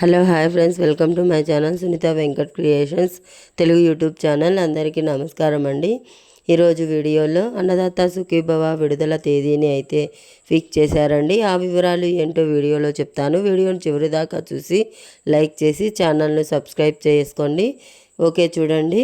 Hello hi friends. Welcome to my channel Sunitha Venkat creations Telugu YouTube channel. అందరికీ నమస్కారం అండి. ఈరోజు వీడియోలో అన్నదాత సుఖీభవ విడుదల తేదీని అయితే ఫిక్స్ చేశారండి. ఆ వివరాలు ఏంటో వీడియోలో చెప్తాను. వీడియోని చివరి దాకా చూసి లైక్ చేసి ఛానల్ను సబ్స్క్రైబ్ చేసుకోండి. ఓకే చూడండి.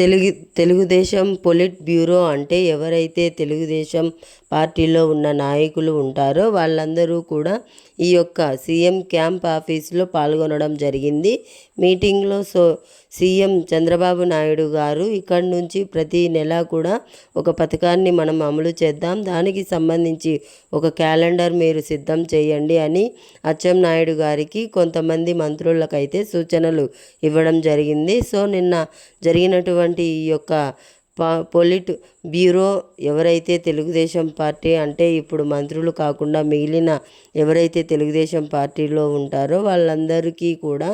తెలుగు తెలుగుదేశం పొలిట్ బ్యూరో అంటే ఎవరైతే తెలుగుదేశం పార్టీలో ఉన్న నాయకులు ఉంటారో వాళ్ళందరూ కూడా ఈ యొక్క సీఎం క్యాంప్ ఆఫీస్లో పాల్గొనడం జరిగింది. మీటింగ్లో సో సీఎం చంద్రబాబు నాయుడు గారు ఇక్కడ నుంచి ప్రతి నెల కూడా ఒక పథకాన్ని మనం అమలు చేద్దాం. దానికి సంబంధించి ఒక క్యాలెండర్ మీరు సిద్ధం చేయండి అని అచ్చెం నాయుడు గారికి కొంతమంది మంత్రులకైతే సూచనలు ఇవ్వడం జరిగింది. సో నిన్న జరిగినటువంటి ఈ యొక్క పొలిట్ బ్యూరో ఎవరైతే తెలుగుదేశం పార్టీ అంటే ఇప్పుడు మంత్రులు కాకుండా మిగిలిన ఎవరైతే తెలుగుదేశం పార్టీలో ఉంటారో వాళ్ళందరికీ కూడా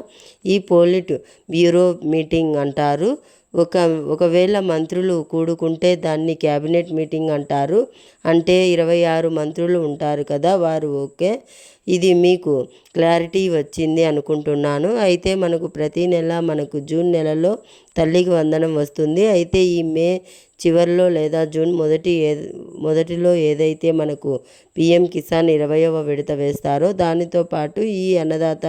ఈ పోలిట్ బ్యూరో మీటింగ్ అంటారు. ఒక ఒకవేళ మంత్రులు కూడుకుంటే దాన్ని క్యాబినెట్ మీటింగ్ అంటారు. అంటే ఇరవై ఆరు మంత్రులు ఉంటారు కదా వారు ఓకే. ఇది మీకు క్లారిటీ వచ్చింది అనుకుంటున్నాను. అయితే మనకు ప్రతి నెల మనకు జూన్ నెలలో తల్లికి వందనం వస్తుంది. అయితే ఈ మే చివరిలో లేదా జూన్ మొదటి ఏ మొదటిలో ఏదైతే మనకు పిఎం కిసాన్ ఇరవయవ విడత వేస్తారో దానితో పాటు ఈ అన్నదాత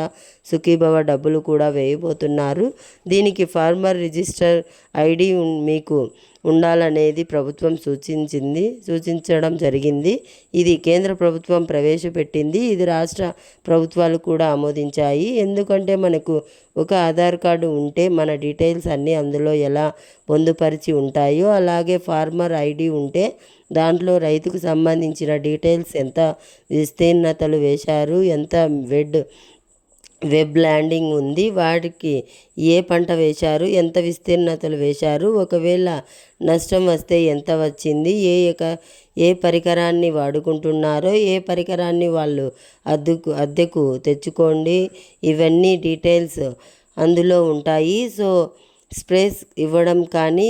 సుఖీభవ డబ్బులు కూడా వేయబోతున్నారు. దీనికి ఫార్మర్ రిజిస్టర్ ఐడి మీకు ఉండాలనేది ప్రభుత్వం సూచించింది సూచించడం జరిగింది. ఇది కేంద్ర ప్రభుత్వం ప్రవేశపెట్టింది. ఇది రాష్ట్ర ప్రభుత్వాలు కూడా ఆమోదించాయి. ఎందుకంటే మనకు ఒక ఆధార్ కార్డు ఉంటే మన డీటెయిల్స్ అన్నీ అందులో ఎలా పొందుపరిచి ఉంటాయో అలాగే ఫార్మర్ ఐడి ఉంటే దాంట్లో రైతుకు సంబంధించిన డీటెయిల్స్ ఎంత విస్తీర్ణతలు వేశారు ఎంత వెడ్ వెబ్ ల్యాండింగ్ ఉంది వాటికి ఏ పంట వేశారు ఎంత విస్తీర్ణతలు వేశారు ఒకవేళ నష్టం వస్తే ఎంత వచ్చింది ఏ ఏ పరికరాన్ని వాడుకుంటున్నారో ఏ పరికరాన్ని వాళ్ళు అద్దెకు అద్దెకు తెచ్చుకోండి ఇవన్నీ డీటెయిల్స్ అందులో ఉంటాయి. సో స్ప్రేస్ ఇవ్వడం కానీ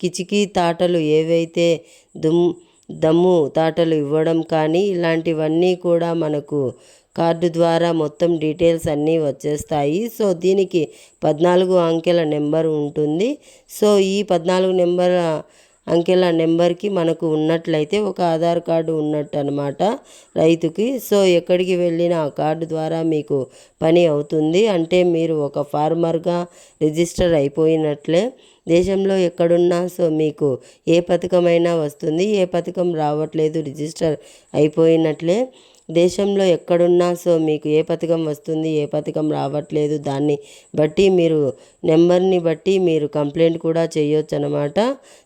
కిచికి తాటలు ఏవైతే దుమ్ దమ్ము తాటలు ఇవ్వడం కానీ ఇలాంటివన్నీ కూడా మనకు కార్డు ద్వారా మొత్తం డీటెయిల్స్ అన్నీ వచ్చేస్తాయి. సో దీనికి పద్నాలుగు అంకెల నెంబర్ ఉంటుంది. సో ఈ పద్నాలుగు నెంబర్ అంకెల నెంబర్కి మనకు ఉన్నట్లయితే ఒక ఆధార్ కార్డు ఉన్నట్టు అనమాట రైతుకి. సో ఎక్కడికి వెళ్ళినా ఆ కార్డు ద్వారా మీకు పని అవుతుంది. అంటే మీరు ఒక ఫార్మర్గా రిజిస్టర్ అయిపోయినట్లే. దేశంలో ఎక్కడున్నా సో మీకు ఏ పథకమైనా వస్తుంది. ఏ పథకం రావట్లేదు రిజిస్టర్ అయిపోయినట్లే. దేశంలో ఎక్కడున్నా సో మీకు ఏ పథకం వస్తుంది ఏ పథకం రావట్లేదు దాన్ని బట్టి మీరు నెంబర్ని బట్టి మీరు కంప్లైంట్ కూడా చేయొచ్చు అనమాట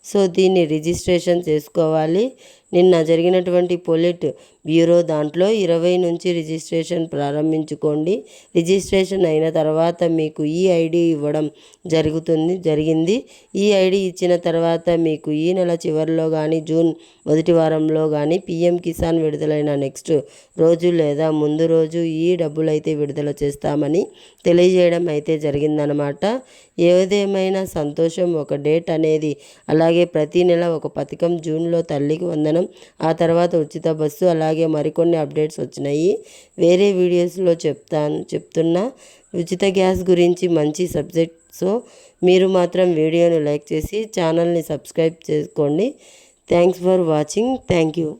సో దీన్ని రిజిస్ట్రేషన్ చేసుకోవాలి. నిన్న జరిగినటువంటి పొలిట్ బ్యూరో దాంట్లో ఇరవై నుంచి రిజిస్ట్రేషన్ ప్రారంభించుకోండి. రిజిస్ట్రేషన్ అయిన తర్వాత మీకు ఈ ఐడి ఇవ్వడం జరుగుతుంది జరిగింది. ఈ ఐడి ఇచ్చిన తర్వాత మీకు ఈ నెల చివరిలో కానీ జూన్ మొదటి వారంలో కానీ పిఎం కిసాన్ విడుదలైన నెక్స్ట్ రోజు లేదా ముందు రోజు ఈ డబ్బులు అయితే విడుదల చేస్తామని తెలియజేయడం అయితే జరిగిందనమాట. ఏదేమైనా సంతోషం ఒక డేట్ అనేది అలాగే ప్రతి నెల ఒక పథకం జూన్లో తల్లికి వందనం ఆ తర్వాత ఉచిత బస్సు అలాగే మరికొన్ని అప్డేట్స్ వచ్చినాయి. వేరే వీడియోస్లో చెప్తాను చెప్తున్నా. ఉచిత గ్యాస్ గురించి మంచి సబ్జెక్ట్. సో మీరు మాత్రం వీడియోని లైక్ చేసి ఛానల్ని సబ్స్క్రైబ్ చేసుకోండి. Thanks for watching. Thank you.